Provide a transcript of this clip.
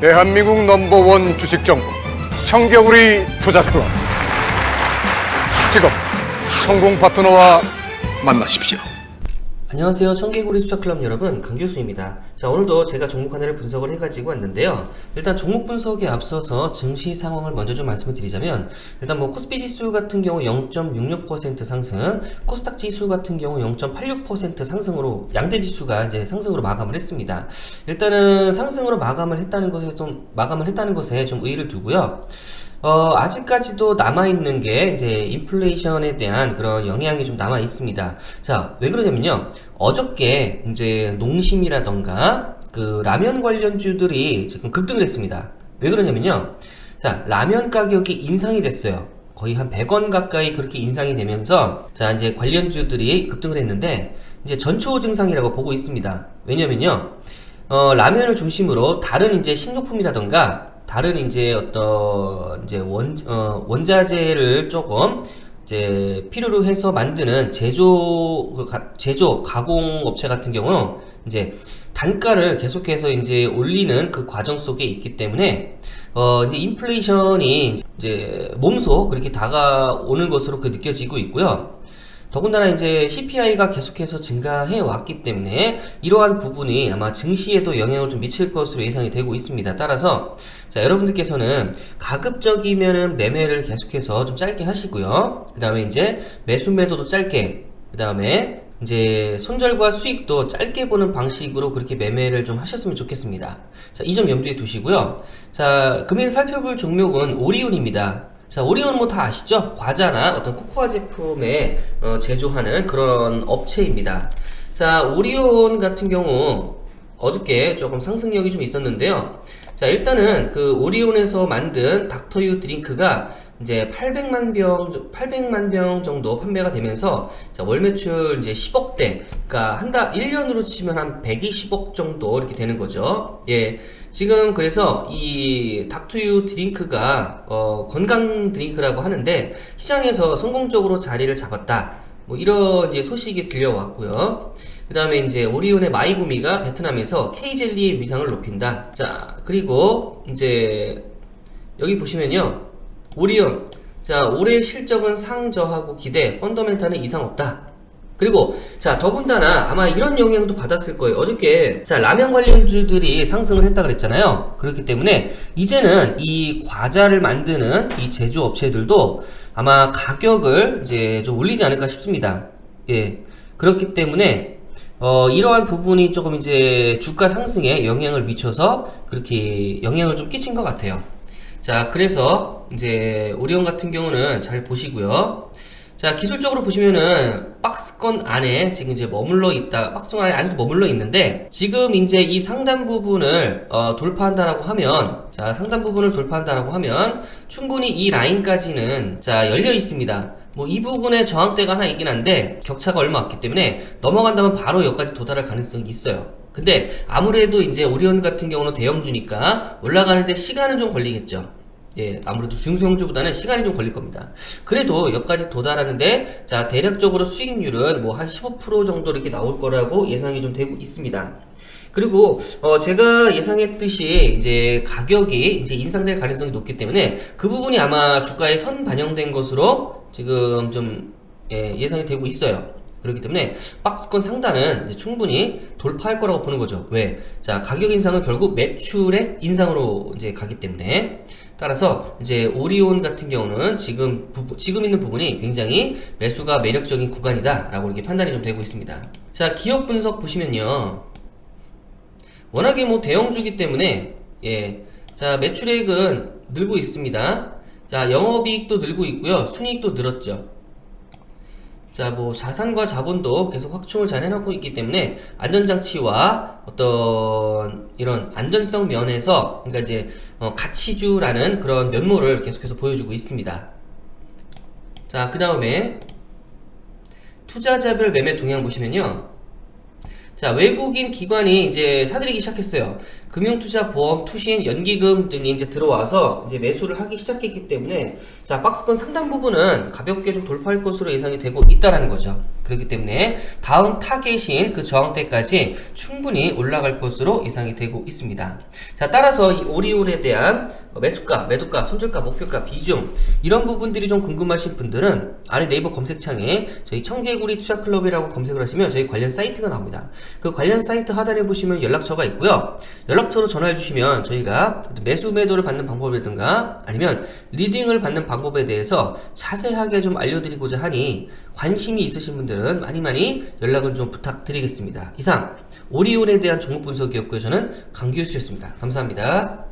대한민국 넘버원 주식 정보 청겨우리 투자 클럽 지금 성공 파트너와 만나십시오. 안녕하세요. 청개구리 수사클럽 여러분, 강 교수입니다. 자, 오늘도 제가 종목 하나를 분석을 해가지고 왔는데요. 일단 종목 분석에 앞서서 증시 상황을 먼저 좀 말씀을 드리자면, 일단 뭐 코스피 지수 같은 경우 0.66% 상승, 코스닥 지수 같은 경우 0.86% 상승으로 양대 지수가 이제 상승으로 마감을 했습니다. 일단은 상승으로 마감을 했다는 것에 좀 마감을 했다는 것에 좀 의의를 두고요. 어, 아직까지도 남아있는 게 이제 인플레이션에 대한 그런 영향이 좀 남아 있습니다. 자, 왜 그러냐면요. 어저께 이제 농심이라던가 그 라면 관련주들이 지금 급등을 했습니다. 왜 그러냐면요. 자, 라면 가격이 인상이 됐어요. 거의 한 100원 가까이 그렇게 인상이 되면서 자, 이제 관련주들이 급등을 했는데 이제 전초 증상이라고 보고 있습니다. 왜냐면요. 어, 라면을 중심으로 다른 이제 식료품이라던가 다른 이제 어떤 이제 원, 어, 원자재를 조금 이제 필요로 해서 만드는 제조 그 가- 제조 가공 업체 같은 경우는 이제 단가를 계속해서 이제 올리는 그 과정 속에 있기 때문에 어 이제 인플레이션이 이제 몸소 그렇게 다가오는 것으로 그 느껴지고 있고요. 더군다나 이제 CPI가 계속해서 증가해 왔기 때문에 이러한 부분이 아마 증시에도 영향을 좀 미칠 것으로 예상이 되고 있습니다. 따라서 자 여러분들께서는 가급적이면은 매매를 계속해서 좀 짧게 하시고요. 그 다음에 이제 매수 매도도 짧게 그 다음에 이제 손절과 수익도 짧게 보는 방식으로 그렇게 매매를 좀 하셨으면 좋겠습니다. 자, 이 점 염두에 두시고요. 자, 금일 살펴볼 종목은 오리온입니다. 자, 오리온 뭐다 아시죠? 과자나 어떤 코코아 제품에 어, 제조하는 그런 업체입니다. 자, 오리온 같은 경우 어저께 조금 상승력이 좀 있었는데요. 자, 일단은 그 오리온에서 만든 닥터유 드링크가 이제 800만 병, 800만 병 정도 판매가 되면서 자, 월 매출 이제 10억대, 그러니까 한 달, 1년으로 치면 한 120억 정도 이렇게 되는 거죠. 예. 지금 그래서 이 닥터유 드링크가 어, 건강 드링크라고 하는데 시장에서 성공적으로 자리를 잡았다. 뭐 이런 이제 소식이 들려왔고요. 그 다음에 이제 오리온의 마이구미가 베트남에서 K젤리의 위상을 높인다. 자, 그리고 이제 여기 보시면요. 오리온. 자, 올해 실적은 상저하고 기대, 펀더멘탈은 이상 없다. 그리고 자 더군다나 아마 이런 영향도 받았을 거예요 어저께 자 라면 관련주들이 상승을 했다 그랬잖아요 그렇기 때문에 이제는 이 과자를 만드는 이 제조업체들도 아마 가격을 이제 좀 올리지 않을까 싶습니다 예 그렇기 때문에 어, 이러한 부분이 조금 이제 주가 상승에 영향을 미쳐서 그렇게 영향을 좀 끼친 것 같아요. 자, 그래서 이제 오리온 같은 경우는 잘 보시고요. 자, 기술적으로 보시면은 박스권 안에 지금 이제 머물러 있다, 박스권 안에 아직도 머물러 있는데 지금 이제 이 상단 부분을 어, 돌파한다라고 하면 자, 상단 부분을 돌파한다라고 하면 충분히 이 라인까지는 자, 열려 있습니다. 뭐 이 부분에 저항대가 하나 있긴 한데 격차가 얼마 없기 때문에 넘어간다면 바로 여기까지 도달할 가능성이 있어요. 근데 아무래도 이제 오리온 같은 경우는 대형주니까 올라가는데 시간은 좀 걸리겠죠. 예, 아무래도 중소형주보다는 시간이 좀 걸릴 겁니다. 그래도 여기까지 도달하는데, 자, 대략적으로 수익률은 뭐 한 15% 정도 이렇게 나올 거라고 예상이 좀 되고 있습니다. 그리고, 어, 제가 예상했듯이 이제 가격이 이제 인상될 가능성이 높기 때문에 그 부분이 아마 주가에 선 반영된 것으로 지금 좀, 예, 예상이 되고 있어요. 그렇기 때문에 박스권 상단은 충분히 돌파할 거라고 보는 거죠. 왜? 자, 가격 인상은 결국 매출의 인상으로 이제 가기 때문에 따라서 이제 오리온 같은 경우는 지금 부, 지금 있는 부분이 굉장히 매수가 매력적인 구간이다라고 이렇게 판단이 좀 되고 있습니다. 자, 기업 분석 보시면요. 워낙에 뭐 대형주기 때문에 예. 자, 매출액은 늘고 있습니다. 자, 영업이익도 늘고 있고요. 순이익도 늘었죠. 자, 뭐 자산과 자본도 계속 확충을 잘 해놓고 있기 때문에 안전장치와 어떤 이런 안전성 면에서 그러니까 이제 어, 가치주라는 그런 면모를 계속해서 보여주고 있습니다. 자, 그 다음에 투자자별 매매 동향 보시면요. 자, 외국인 기관이 이제 사들이기 시작했어요. 금융투자, 보험, 투신, 연기금 등이 이제 들어와서 이제 매수를 하기 시작했기 때문에 자, 박스권 상당 부분은 가볍게 좀 돌파할 것으로 예상이 되고 있다라는 거죠. 그렇기 때문에 다음 타겟인 그 저항대까지 충분히 올라갈 것으로 예상이 되고 있습니다. 자, 따라서 이 오리올에 대한 매수가, 매도가, 손절가, 목표가, 비중 이런 부분들이 좀 궁금하신 분들은 아래 네이버 검색창에 저희 청개구리 투자클럽이라고 검색을 하시면 저희 관련 사이트가 나옵니다. 그 관련 사이트 하단에 보시면 연락처가 있고요. 연락처로 전화해 주시면 저희가 매수 매도를 받는 방법이라든가 아니면 리딩을 받는 방법에 대해서 자세하게 좀 알려드리고자 하니 관심이 있으신 분들은 많이 많이 연락을 좀 부탁드리겠습니다. 이상 오리온에 대한 종목 분석이었고요. 저는 강기우스였습니다. 감사합니다.